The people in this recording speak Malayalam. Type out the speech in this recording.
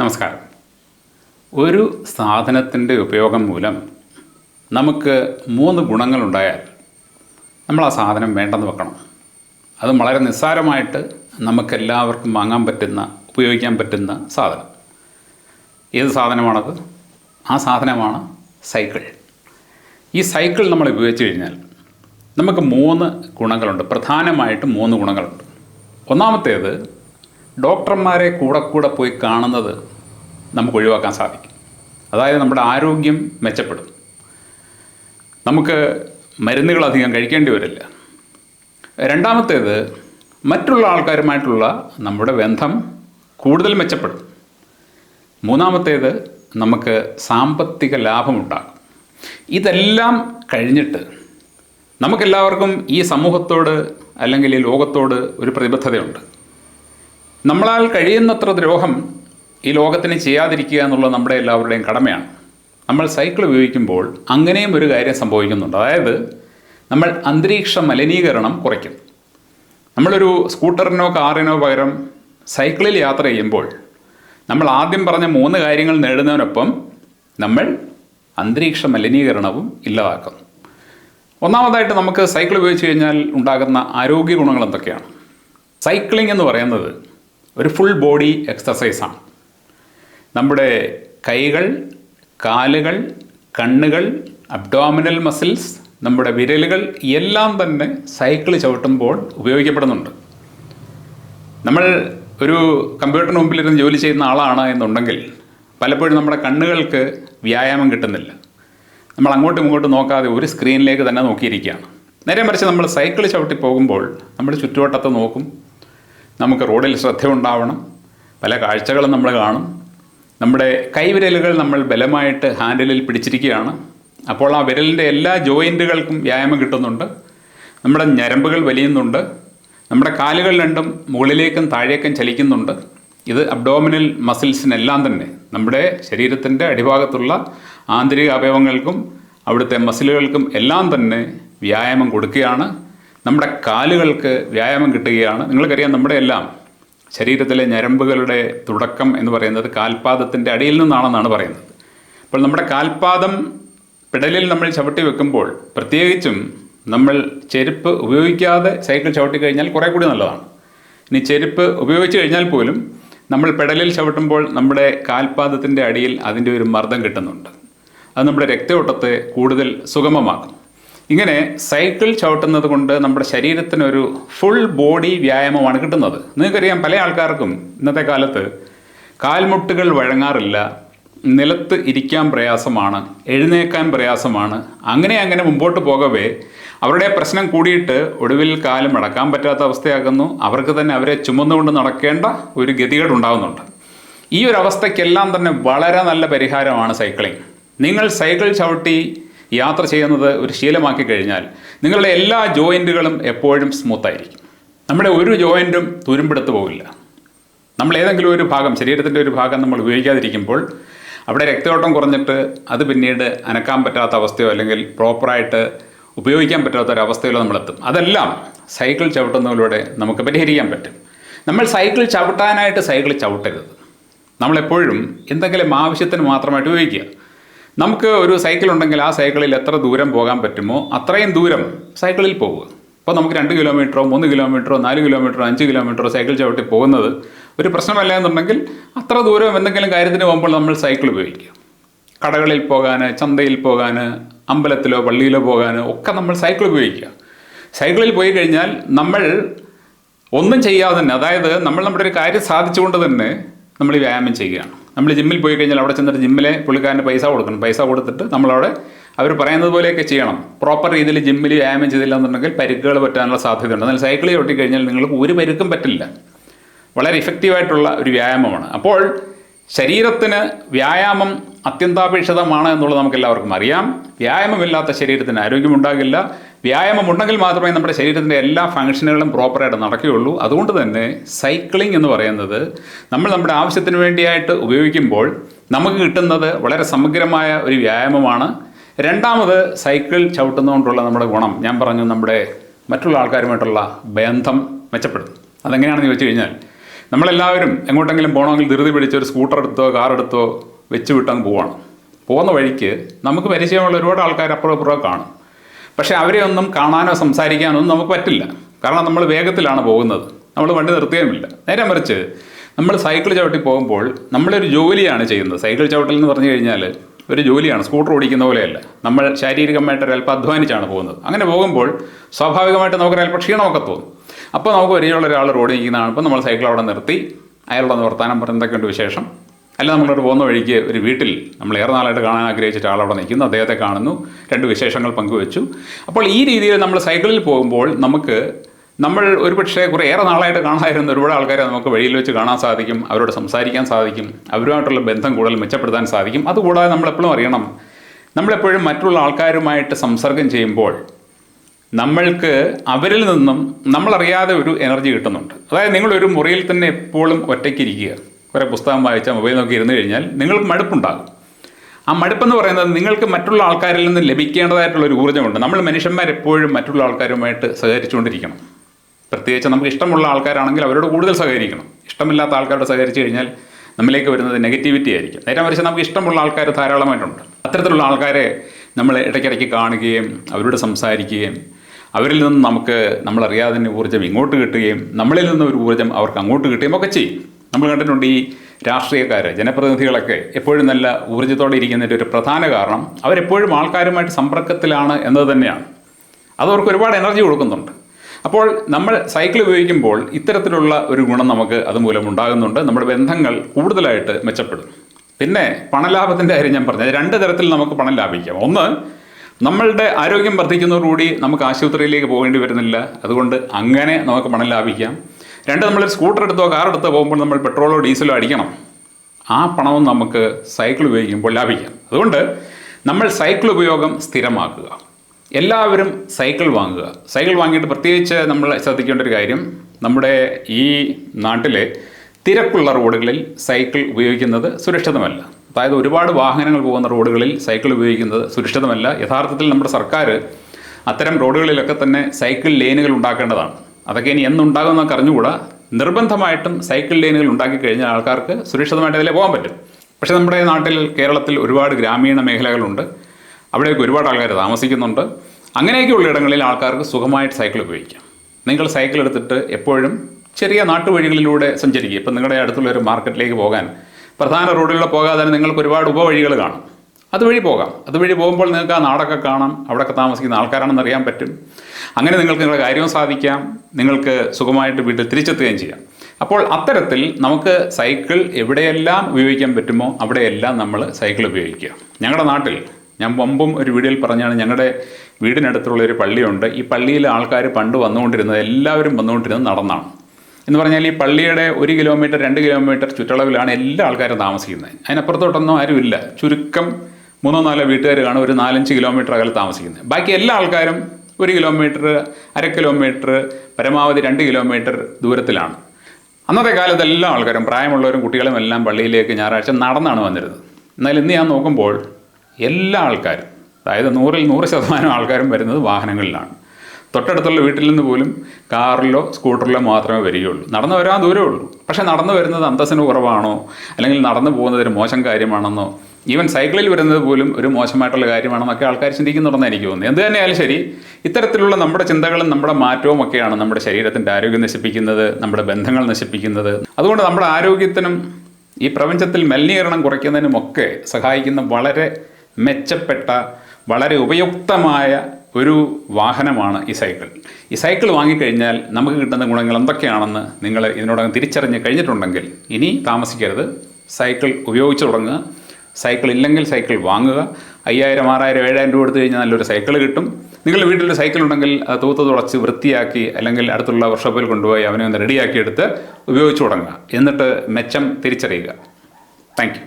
നമസ്കാരം. ഒരു സാധനത്തിന്റെ ഉപയോഗം മൂലം നമുക്ക് മൂന്ന് ഗുണങ്ങളുണ്ടായാൽ നമ്മൾ ആ സാധനം വേണ്ടെന്ന് വെക്കണം. അത് വളരെ നിസ്സാരമായിട്ട് നമുക്കെല്ലാവർക്കും വാങ്ങാൻ പറ്റുന്ന ഉപയോഗിക്കാൻ പറ്റുന്ന സാധനം. ഏത് സാധനമാണത്? ആ സാധനമാണ് സൈക്കിൾ. ഈ സൈക്കിൾ നമ്മൾ ഉപയോഗിച്ച് കഴിഞ്ഞാൽ നമുക്ക് മൂന്ന് ഗുണങ്ങളുണ്ട്. പ്രധാനമായിട്ടും മൂന്ന് ഗുണങ്ങളുണ്ട്. ഒന്നാമത്തേത് ഡോക്ടർമാരെ കൂടെ കൂടെ പോയി കാണുന്നത് നമുക്ക് ഒഴിവാക്കാൻ സാധിക്കും. അതായത് നമ്മുടെ ആരോഗ്യം മെച്ചപ്പെടും. നമുക്ക് മരുന്നുകളധികം കഴിക്കേണ്ടി വരില്ല. രണ്ടാമത്തേത് മറ്റുള്ള ആൾക്കാരുമായിട്ടുള്ള നമ്മുടെ ബന്ധം കൂടുതൽ മെച്ചപ്പെടും. മൂന്നാമത്തേത് നമുക്ക് സാമ്പത്തിക ലാഭമുണ്ടാകും. ഇതെല്ലാം കഴിഞ്ഞിട്ട് നമുക്കെല്ലാവർക്കും ഈ സമൂഹത്തോട് അല്ലെങ്കിൽ ഈ ലോകത്തോട് ഒരു പ്രതിബദ്ധതയുണ്ട്. നമ്മളാൽ കഴിയുന്നത്ര ദ്രോഹം ഈ ലോകത്തിന് ചെയ്യാതിരിക്കുക എന്നുള്ളത് നമ്മുടെ എല്ലാവരുടെയും കടമയാണ്. നമ്മൾ സൈക്കിൾ ഉപയോഗിക്കുമ്പോൾ അങ്ങനെയും ഒരു കാര്യം സംഭവിക്കുന്നുണ്ട്. അതായത് നമ്മൾ അന്തരീക്ഷ മലിനീകരണം കുറയ്ക്കും. നമ്മളൊരു സ്കൂട്ടറിനോ കാറിനോ പകരം സൈക്കിളിൽ യാത്ര ചെയ്യുമ്പോൾ നമ്മൾ ആദ്യം പറഞ്ഞ മൂന്ന് കാര്യങ്ങൾ നേടുന്നതിനൊപ്പം നമ്മൾ അന്തരീക്ഷ മലിനീകരണവും ഇല്ലാതാക്കുന്നു ഒന്നാമതായിട്ട് നമുക്ക് സൈക്കിൾ ഉപയോഗിച്ച് കഴിഞ്ഞാൽ ഉണ്ടാകുന്ന ആരോഗ്യ ഗുണങ്ങൾ എന്തൊക്കെയാണ്? സൈക്ലിംഗ് എന്ന് പറയുന്നത് ഒരു ഫുൾ ബോഡി എക്സസൈസാണ് നമ്മുടെ കൈകൾ കാലുകൾ കണ്ണുകൾ അബ്ഡോമിനൽ മസിൽസ് നമ്മുടെ വിരലുകൾ എല്ലാം തന്നെ സൈക്കിൾ ചവിട്ടുമ്പോൾ ഉപയോഗിക്കപ്പെടുന്നുണ്ട്. നമ്മൾ ഒരു കമ്പ്യൂട്ടറിന് മുമ്പിലിരുന്ന് ജോലി ചെയ്യുന്ന ആളാണ് എന്നുണ്ടെങ്കിൽ പലപ്പോഴും നമ്മുടെ കണ്ണുകൾക്ക് വ്യായാമം കിട്ടുന്നില്ല. നമ്മൾ അങ്ങോട്ടും ഇങ്ങോട്ടും നോക്കാതെ ഒരു സ്ക്രീനിലേക്ക് തന്നെ നോക്കിയിരിക്കുകയാണ്. നേരെ മറിച്ച് നമ്മൾ സൈക്കിൾ ചവിട്ടി പോകുമ്പോൾ നമ്മുടെ ചുറ്റുവട്ടത്ത് നോക്കും നമുക്ക് റോഡിൽ ശ്രദ്ധ ഉണ്ടാവണം പല കാഴ്ചകളും നമ്മൾ കാണും. നമ്മുടെ കൈവിരലുകൾ നമ്മൾ ബലമായിട്ട് ഹാൻഡിലിൽ പിടിച്ചിരിക്കുകയാണ്. അപ്പോൾ ആ വിരലിന്റെ എല്ലാ ജോയിന്റുകൾക്കും വ്യായാമം കിട്ടുന്നുണ്ട്. നമ്മുടെ ഞരമ്പുകൾ വലിയുന്നുണ്ട്. നമ്മുടെ കാലുകൾ രണ്ടും മുകളിലേക്കും താഴേക്കും ചലിക്കുന്നുണ്ട്. ഇത് അബ്ഡോമിനൽ മസിൽസിനെല്ലാം തന്നെ നമ്മുടെ ശരീരത്തിന്റെ അടിഭാഗത്തുള്ള ആന്തരിക അവയവങ്ങൾക്കും അവിടുത്തെ മസിലുകൾക്കും എല്ലാം തന്നെ വ്യായാമം കൊടുക്കുകയാണ്. നമ്മുടെ കാലുകൾക്ക് വ്യായാമം കിട്ടുകയാണ്. നിങ്ങൾക്കറിയാം നമ്മുടെ എല്ലാം ശരീരത്തിലെ ഞരമ്പുകളുടെ തുടക്കം എന്ന് പറയുന്നത് കാൽപാദത്തിന്റെ അടിയിൽ നിന്നാണെന്നാണ് പറയുന്നത്. അപ്പോൾ നമ്മുടെ കാൽപാദം പെടലിൽ നമ്മൾ ചവിട്ടി വെക്കുമ്പോൾ പ്രത്യേകിച്ചും നമ്മൾ ചെരുപ്പ് ഉപയോഗിക്കാതെ സൈക്കിൾ ചവിട്ടി കഴിഞ്ഞാൽ കുറേ കൂടി നല്ലതാണ്. ഇനി ചെരുപ്പ് ഉപയോഗിച്ച് കഴിഞ്ഞാൽ പോലും നമ്മൾ പെടലിൽ ചവിട്ടുമ്പോൾ നമ്മുടെ കാൽപാദത്തിന്റെ അടിയിൽ അതിന്റെ ഒരു മർദ്ദം കിട്ടുന്നുണ്ട്. അത് നമ്മുടെ രക്തയോട്ടത്തെ കൂടുതൽ സുഗമമാക്കും ഇങ്ങനെ സൈക്കിൾ ചവിട്ടുന്നത് കൊണ്ട് നമ്മുടെ ശരീരത്തിനൊരു ഫുൾ ബോഡി വ്യായാമമാണ് കിട്ടുന്നത്. നിങ്ങൾക്കറിയാം പല ആൾക്കാർക്കും ഇന്നത്തെ കാലത്ത് കാൽമുട്ടുകൾ വഴങ്ങാറില്ല നിലത്ത് ഇരിക്കാൻ പ്രയാസമാണ് എഴുന്നേക്കാൻ പ്രയാസമാണ് അങ്ങനെ അങ്ങനെ മുമ്പോട്ട് പോകവേ അവരുടെ പ്രശ്നം കൂടിയിട്ട് ഒടുവിൽ കാലം അടക്കാൻ പറ്റാത്ത അവസ്ഥയാകുന്നു. അവർക്ക് തന്നെ അവരെ ചുമന്നുകൊണ്ട് നടക്കേണ്ട ഒരു ഗതികേട് ഉണ്ടാകുന്നുണ്ട്. ഈ ഒരു അവസ്ഥയ്ക്കെല്ലാം തന്നെ വളരെ നല്ല പരിഹാരമാണ് സൈക്ലിംഗ്. നിങ്ങൾ സൈക്കിൾ ചവിട്ടി യാത്ര ചെയ്യുന്നത് ഒരു ശീലമാക്കി കഴിഞ്ഞാൽ നിങ്ങളുടെ എല്ലാ ജോയിന്റുകളും എപ്പോഴും സ്മൂത്തായിരിക്കും നമ്മുടെ ഒരു ജോയിന്റും തുരുമ്പെടുത്ത് പോകില്ല. നമ്മൾ ഏതെങ്കിലും ഒരു ഭാഗം ശരീരത്തിന്റെ ഒരു ഭാഗം നമ്മൾ ഉപയോഗിക്കാതിരിക്കുമ്പോൾ അവിടെ രക്തയോട്ടം കുറഞ്ഞിട്ട് അത് പിന്നീട് അനക്കാൻ പറ്റാത്ത അവസ്ഥയോ അല്ലെങ്കിൽ പ്രോപ്പറായിട്ട് ഉപയോഗിക്കാൻ പറ്റാത്ത ഒരു അവസ്ഥയിലോ നമ്മളെത്തും അതെല്ലാം സൈക്കിൾ ചവിട്ടുന്നതിലൂടെ നമുക്ക് പരിഹരിക്കാൻ പറ്റും. നമ്മൾ സൈക്കിൾ ചവിട്ടാനായിട്ട് സൈക്കിൾ ചവിട്ടരുത്. നമ്മളെപ്പോഴും എന്തെങ്കിലും ആവശ്യത്തിന് മാത്രമായിട്ട് ഉപയോഗിക്കുക. നമുക്ക് ഒരു സൈക്കിൾ ഉണ്ടെങ്കിൽ ആ സൈക്കിളിൽ എത്ര ദൂരം പോകാൻ പറ്റുമോ അത്രയും ദൂരം സൈക്കിളിൽ പോവുക അപ്പോൾ നമുക്ക് രണ്ട് കിലോമീറ്ററോ മൂന്ന് കിലോമീറ്ററോ നാല് കിലോമീറ്ററോ അഞ്ച് കിലോമീറ്ററോ സൈക്കിൾ ചവിട്ടി പോകുന്നത് ഒരു പ്രശ്നമല്ല എന്നുണ്ടെങ്കിൽ അത്ര ദൂരം എന്തെങ്കിലും കാര്യത്തിന് പോകുമ്പോൾ നമ്മൾ സൈക്കിൾ ഉപയോഗിക്കുക കടകളിൽ പോകാൻ ചന്തയിൽ പോകാൻ അമ്പലത്തിലോ പള്ളിയിലോ പോകാൻ ഒക്കെ നമ്മൾ സൈക്കിൾ ഉപയോഗിക്കുക. സൈക്കിളിൽ പോയി കഴിഞ്ഞാൽ നമ്മൾ ഒന്നും ചെയ്യാതെ തന്നെ അതായത് നമ്മൾ നമ്മുടെ ഒരു കാര്യം സാധിച്ചുകൊണ്ട് തന്നെ നമ്മൾ വ്യായാമം ചെയ്യുകയാണ്. നമ്മൾ ജിമ്മിൽ പോയി കഴിഞ്ഞാൽ അവിടെ ചെന്നിട്ട് ജിമ്മിലെ പുള്ളിക്കാരന് പൈസ കൊടുക്കണം. പൈസ കൊടുത്തിട്ട് നമ്മളവിടെ അവർ പറയുന്നത് പോലെയൊക്കെ ചെയ്യണം. പ്രോപ്പർ രീതിയിൽ ജിമ്മിൽ വ്യായാമം ചെയ്തില്ല എന്നുണ്ടെങ്കിൽ പരിക്കുകൾ പറ്റാനുള്ള സാധ്യതയുണ്ട്. എന്നാൽ സൈക്കിളിൽ ഓട്ടിക്കഴിഞ്ഞാൽ കഴിഞ്ഞാൽ നിങ്ങൾക്ക് ഒരു പരിക്കും പറ്റില്ല. വളരെ ഇഫക്റ്റീവായിട്ടുള്ള ഒരു വ്യായാമമാണ്. അപ്പോൾ ശരീരത്തിന് വ്യായാമം അത്യന്താപേക്ഷിതമാണ് എന്നുള്ളത് നമുക്ക് എല്ലാവർക്കും അറിയാം. വ്യായാമമില്ലാത്ത ശരീരത്തിന് ആരോഗ്യമുണ്ടാകില്ല. വ്യായാമം ഉണ്ടെങ്കിൽ മാത്രമേ നമ്മുടെ ശരീരത്തിന്റെ എല്ലാ ഫംഗ്ഷനുകളും പ്രോപ്പറായിട്ട് നടക്കുകയുള്ളൂ. അതുകൊണ്ട് തന്നെ സൈക്ലിംഗ് എന്ന് പറയുന്നത് നമ്മൾ നമ്മുടെ ആവശ്യത്തിന് വേണ്ടിയായിട്ട് ഉപയോഗിക്കുമ്പോൾ നമുക്ക് കിട്ടുന്നത് വളരെ സമഗ്രമായ ഒരു വ്യായാമമാണ്. രണ്ടാമത് സൈക്കിൾ ചവിട്ടുന്നതുകൊണ്ടുള്ള നമ്മുടെ ഗുണം. ഞാൻ പറഞ്ഞു നമ്മുടെ മറ്റുള്ള ആൾക്കാരുമായിട്ടുള്ള ബന്ധം മെച്ചപ്പെടും അതെങ്ങനെയാണെന്ന് ചോദിച്ചു കഴിഞ്ഞാൽ നമ്മളെല്ലാവരും എങ്ങോട്ടെങ്കിലും പോകണമെങ്കിൽ ധൃതി പിടിച്ച് ഒരു സ്കൂട്ടർ എടുത്തോ കാർ എടുത്തോ വെച്ച് വിട്ടങ്ങ് പോവാണ്. പോകുന്ന വഴിക്ക് നമുക്ക് പരിചയമുള്ള ഒരുപാട് ആൾക്കാർ അപ്പുറം ഇപ്പുറം കാണും. പക്ഷേ അവരെ ഒന്നും കാണാനോ സംസാരിക്കാനോ ഒന്നും നമുക്ക് പറ്റില്ല. കാരണം നമ്മൾ വേഗത്തിലാണ് പോകുന്നത്. നമ്മൾ വണ്ടി നിർത്തുകയുമില്ല നേരെ മറിച്ച് നമ്മൾ സൈക്കിൾ ചവിട്ടി പോകുമ്പോൾ നമ്മളൊരു ജോലിയാണ് ചെയ്യുന്നത്. സൈക്കിൾ ചവിട്ടൽ എന്ന് പറഞ്ഞു കഴിഞ്ഞാൽ ഒരു ജോലിയാണ്. സ്കൂട്ടർ ഓടിക്കുന്ന പോലെയല്ല. നമ്മൾ ശാരീരികമായിട്ട് ഒരല്പം അധ്വാനിച്ചാണ് പോകുന്നത്. അങ്ങനെ പോകുമ്പോൾ സ്വാഭാവികമായിട്ട് നമുക്കൊരല്പം ക്ഷീണമൊക്കെ തോന്നും. അപ്പോൾ നമുക്ക് പരിചയമുള്ള ഒരാൾ റോഡ് നിൽക്കുന്നതാണ് അപ്പോൾ നമ്മൾ സൈക്കിൾ അവിടെ നിർത്തി. അയാളുടെ വർത്താനം പറഞ്ഞ് എന്തൊക്കെയുണ്ട് വിശേഷം? അല്ല നമ്മളോട് പോകുന്ന വഴിക്ക് ഒരു വീട്ടിൽ നമ്മൾ ഏറെ നാളായിട്ട് കാണാൻ ആഗ്രഹിച്ചിട്ട് അവിടെ നിൽക്കുന്നു. അദ്ദേഹത്തെ കാണുന്നു. രണ്ട് വിശേഷങ്ങൾ പങ്കുവെച്ചു. അപ്പോൾ ഈ രീതിയിൽ നമ്മൾ സൈക്കിളിൽ പോകുമ്പോൾ നമുക്ക് നമ്മൾ ഒരുപക്ഷെ കുറേ ഏറെ നാളായിട്ട് കാണാതിരുന്ന ഒരുപാട് ആൾക്കാരെ നമുക്ക് വഴിയിൽ വെച്ച് കാണാൻ സാധിക്കും. അവരോട് സംസാരിക്കാൻ സാധിക്കും. അവരുമായിട്ടുള്ള ബന്ധം കൂടുതൽ മെച്ചപ്പെടുത്താൻ സാധിക്കും. അതുകൂടാതെ നമ്മളെപ്പോഴും അറിയണം. നമ്മളെപ്പോഴും മറ്റുള്ള ആൾക്കാരുമായിട്ട് സംസർഗം ചെയ്യുമ്പോൾ നമ്മൾക്ക് അവരിൽ നിന്നും നമ്മളറിയാതെ ഒരു എനർജി കിട്ടുന്നുണ്ട്. അതായത് നിങ്ങളൊരു മുറിയിൽ തന്നെ എപ്പോഴും ഒറ്റയ്ക്കിരിക്കുക കുറേ പുസ്തകം വായിച്ചാൽ മൊബൈൽ നോക്കി ഇരുന്ന് കഴിഞ്ഞാൽ നിങ്ങൾക്ക് മടുപ്പുണ്ടാകും. ആ മടുപ്പെന്ന് പറയുന്നത് നിങ്ങൾക്ക് മറ്റുള്ള ആൾക്കാരിൽ നിന്ന് ലഭിക്കേണ്ടതായിട്ടുള്ള ഒരു ഊർജമുണ്ട്. നമ്മൾ മനുഷ്യന്മാർ എപ്പോഴും മറ്റുള്ള ആൾക്കാരുമായിട്ട് സഹകരിച്ചുകൊണ്ടിരിക്കണം. പ്രത്യേകിച്ച് നമുക്ക് ഇഷ്ടമുള്ള ആൾക്കാരാണെങ്കിൽ അവരോട് കൂടുതൽ സഹകരിക്കണം. ഇഷ്ടമില്ലാത്ത ആൾക്കാരോട് സഹകരിച്ചു കഴിഞ്ഞാൽ നമ്മിലേക്ക് വരുന്നത് നെഗറ്റിവിറ്റി ആയിരിക്കും. നേരെ മറിച്ച് നമുക്ക് ഇഷ്ടമുള്ള ആൾക്കാർ ധാരാളമായിട്ടുണ്ട്. അത്തരത്തിലുള്ള ആൾക്കാരെ നമ്മൾ ഇടയ്ക്കിടയ്ക്ക് കാണുകയും അവരോട് സംസാരിക്കുകയും അവരിൽ നിന്ന് നമുക്ക് നമ്മളറിയാതെ തന്നെ ഊർജം ഇങ്ങോട്ട് കിട്ടുകയും നമ്മളിൽ നിന്ന് ഒരു ഊർജം അവർക്ക് അങ്ങോട്ട് കിട്ടുകയും ഒക്കെ ചെയ്യും. നമ്മൾ കണ്ടിട്ടുണ്ട് ഈ രാഷ്ട്രീയക്കാർ ജനപ്രതിനിധികളൊക്കെ എപ്പോഴും നല്ല ഊർജത്തോടെ ഇരിക്കുന്നതിന്റെ ഒരു പ്രധാന കാരണം അവരെപ്പോഴും ആൾക്കാരുമായിട്ട് സമ്പർക്കത്തിലാണ് എന്നത് തന്നെയാണ്. അത് അവർക്ക് ഒരുപാട് എനർജി കൊടുക്കുന്നുണ്ട്. അപ്പോൾ നമ്മൾ സൈക്കിൾ ഉപയോഗിക്കുമ്പോൾ ഇത്തരത്തിലുള്ള ഒരു ഗുണം നമുക്ക് അതുമൂലം ഉണ്ടാകുന്നുണ്ട്. നമ്മുടെ ബന്ധങ്ങൾ കൂടുതലായിട്ട് മെച്ചപ്പെടും. പിന്നെ പണലാഭത്തിന്റെ കാര്യം ഞാൻ പറഞ്ഞത്. രണ്ട് തരത്തിൽ നമുക്ക് പണം ലാഭിക്കാം. ഒന്ന് നമ്മളുടെ ആരോഗ്യം വർദ്ധിക്കുന്നതോടുകൂടി നമുക്ക് ആശുപത്രിയിലേക്ക് പോകേണ്ടി വരുന്നില്ല. അതുകൊണ്ട് അങ്ങനെ നമുക്ക് പണം ലാഭിക്കാം. രണ്ട് നമ്മൾ സ്കൂട്ടർ എടുത്തോ കാർ എടുത്തോ പോകുമ്പോൾ നമ്മൾ പെട്രോളോ ഡീസലോ അടിക്കണം. ആ പണവും നമുക്ക് സൈക്കിൾ ഉപയോഗിക്കുമ്പോൾ ലാഭിക്കാം. അതുകൊണ്ട് നമ്മൾ സൈക്കിൾ ഉപയോഗം സ്ഥിരമാക്കുക. എല്ലാവരും സൈക്കിൾ വാങ്ങുക. സൈക്കിൾ വാങ്ങിയിട്ട് പ്രത്യേകിച്ച് നമ്മൾ ശ്രദ്ധിക്കേണ്ട ഒരു കാര്യം നമ്മുടെ ഈ നാട്ടിലെ തിരക്കുള്ള റോഡുകളിൽ സൈക്കിൾ ഉപയോഗിക്കുന്നത് സുരക്ഷിതമല്ല. അതായത് ഒരുപാട് വാഹനങ്ങൾ പോകുന്ന റോഡുകളിൽ സൈക്കിൾ ഉപയോഗിക്കുന്നത് സുരക്ഷിതമല്ല. യഥാർത്ഥത്തിൽ നമ്മുടെ സർക്കാർ അത്തരം റോഡുകളിലൊക്കെ തന്നെ സൈക്കിൾ ലെയിനുകൾ ഉണ്ടാക്കേണ്ടതാണ്. അതൊക്കെ ഇനി എന്നുണ്ടാകുമെന്നൊക്കെ അറിഞ്ഞുകൂടാ. നിർബന്ധമായിട്ടും സൈക്കിൾ ലെയിനുകൾ ഉണ്ടാക്കി കഴിഞ്ഞാൽ ആൾക്കാർക്ക് സുരക്ഷിതമായിട്ട് അതിലെ പോകാൻ പറ്റും. പക്ഷേ നമ്മുടെ നാട്ടിൽ കേരളത്തിൽ ഒരുപാട് ഗ്രാമീണ മേഖലകളുണ്ട്. അവിടെയൊക്കെ ഒരുപാട് ആൾക്കാർ താമസിക്കുന്നുണ്ട്. അങ്ങനെയൊക്കെയുള്ള ഇടങ്ങളിൽ ആൾക്കാർക്ക് സുഖമായിട്ട് സൈക്കിൾ ഉപയോഗിക്കാം. നിങ്ങൾ സൈക്കിൾ എടുത്തിട്ട് എപ്പോഴും ചെറിയ നാട്ടുവഴികളിലൂടെ സഞ്ചരിക്കുക. ഇപ്പം നിങ്ങളുടെ അടുത്തുള്ള ഒരു മാർക്കറ്റിലേക്ക് പോകാൻ പ്രധാന റോഡിലൂടെ പോകാതെ തന്നെ നിങ്ങൾക്ക് ഒരുപാട് ഉപവഴികൾ കാണും. അതുവഴി പോകാം. അതുവഴി പോകുമ്പോൾ നിങ്ങൾക്ക് ആ നാടൊക്കെ കാണാം. അവിടെയൊക്കെ താമസിക്കുന്ന ആൾക്കാരാണെന്ന് അറിയാൻ പറ്റും. അങ്ങനെ നിങ്ങൾക്ക് നിങ്ങളുടെ കാര്യവും സാധിക്കാം. നിങ്ങൾക്ക് സുഖമായിട്ട് വീട്ടിൽ തിരിച്ചെത്തുകയും ചെയ്യാം. അപ്പോൾ അത്തരത്തിൽ നമുക്ക് സൈക്കിൾ എവിടെയെല്ലാം ഉപയോഗിക്കാൻ പറ്റുമോ അവിടെയെല്ലാം നമ്മൾ സൈക്കിൾ ഉപയോഗിക്കുക. ഞങ്ങളുടെ നാട്ടിൽ ഞാൻ മുമ്പും ഒരു വീഡിയോയിൽ പറഞ്ഞാണ് ഞങ്ങളുടെ വീടിനടുത്തുള്ള ഒരു പള്ളിയുണ്ട്. ഈ പള്ളിയിൽ ആൾക്കാർ പണ്ട് വന്നുകൊണ്ടിരുന്നത് എല്ലാവരും വന്നുകൊണ്ടിരുന്നത് നടന്നാണ്. എന്ന് പറഞ്ഞാൽ ഈ പള്ളിയുടെ ഒരു കിലോമീറ്റർ രണ്ട് കിലോമീറ്റർ ചുറ്റളവിലാണ് എല്ലാ ആൾക്കാരും താമസിക്കുന്നത്. അതിനപ്പുറത്തോട്ടൊന്നും ആരുമില്ല ചുരുക്കം മൂന്നോ നാലോ വീട്ടുകാർ കാണും ഒരു നാലഞ്ച് കിലോമീറ്റർ അകലെ താമസിക്കുന്നത്. ബാക്കി എല്ലാ ആൾക്കാരും ഒരു കിലോമീറ്റർ അര കിലോമീറ്റർ പരമാവധി രണ്ട് കിലോമീറ്റർ ദൂരത്തിലാണ്. അന്നത്തെ കാലത്ത് എല്ലാ ആൾക്കാരും പ്രായമുള്ളവരും കുട്ടികളും എല്ലാം പള്ളിയിലേക്ക് ഞായറാഴ്ച നടന്നാണ് വന്നിരുന്നത്. എന്നാൽ ഇന്ന് ഞാൻ നോക്കുമ്പോൾ എല്ലാ ആൾക്കാരും അതായത് നൂറിൽ നൂറ് ശതമാനം ആൾക്കാരും വരുന്നത് വാഹനങ്ങളിലാണ്. തൊട്ടടുത്തുള്ള വീട്ടിൽ നിന്ന് പോലും കാറിലോ സ്കൂട്ടറിലോ മാത്രമേ വരികയുള്ളൂ. നടന്നു വരാൻ ദൂരമേ ഉള്ളൂ. പക്ഷേ നടന്നു വരുന്നത് അന്തസ്സിന് കുറവാണോ? അല്ലെങ്കിൽ നടന്നു പോകുന്നത് ഒരു മോശം കാര്യമാണെന്നോ? ഈവൻ സൈക്കിളിൽ വരുന്നത് പോലും ഒരു മോശമായിട്ടുള്ള കാര്യമാണെന്നൊക്കെ ആൾക്കാർ ചിന്തിക്കുന്നുണ്ടെന്ന് എനിക്ക് തോന്നുന്നു എന്ത് തന്നെയായാലും ശരി ഇത്തരത്തിലുള്ള നമ്മുടെ ചിന്തകളും നമ്മുടെ മാറ്റവും ഒക്കെയാണ് നമ്മുടെ ശരീരത്തിന്റെ ആരോഗ്യം നശിപ്പിക്കുന്നത് നമ്മുടെ ബന്ധങ്ങൾ നശിപ്പിക്കുന്നത്. അതുകൊണ്ട് നമ്മുടെ ആരോഗ്യത്തിനും ഈ പ്രപഞ്ചത്തിൽ മലിനീകരണം കുറയ്ക്കുന്നതിനുമൊക്കെ സഹായിക്കുന്ന വളരെ മെച്ചപ്പെട്ട വളരെ ഉപയുക്തമായ ഒരു വാഹനമാണ് ഈ സൈക്കിൾ. ഈ സൈക്കിൾ വാങ്ങിക്കഴിഞ്ഞാൽ നമുക്ക് കിട്ടുന്ന ഗുണങ്ങൾ എന്തൊക്കെയാണെന്ന് നിങ്ങൾ ഇതിനോടകം തിരിച്ചറിഞ്ഞ് കഴിഞ്ഞിട്ടുണ്ടെങ്കിൽ ഇനി താമസിക്കരുത്. സൈക്കിൾ ഉപയോഗിച്ച് തുടങ്ങുക. സൈക്കിൾ ഇല്ലെങ്കിൽ സൈക്കിൾ വാങ്ങുക. അയ്യായിരം ആറായിരം ഏഴായിരം രൂപ എടുത്തു കഴിഞ്ഞാൽ നല്ലൊരു സൈക്കിൾ കിട്ടും. നിങ്ങളുടെ വീട്ടിൽ സൈക്കിൾ ഉണ്ടെങ്കിൽ അത് തൂത്ത് തുടച്ച് വൃത്തിയാക്കി അല്ലെങ്കിൽ അടുത്തുള്ള വർക്ക്ഷോപ്പിൽ കൊണ്ടുപോയി അവനെ ഒന്ന് റെഡിയാക്കി എടുത്ത് ഉപയോഗിച്ച് തുടങ്ങുക. എന്നിട്ട് മെച്ചം തിരിച്ചറിയുക. താങ്ക്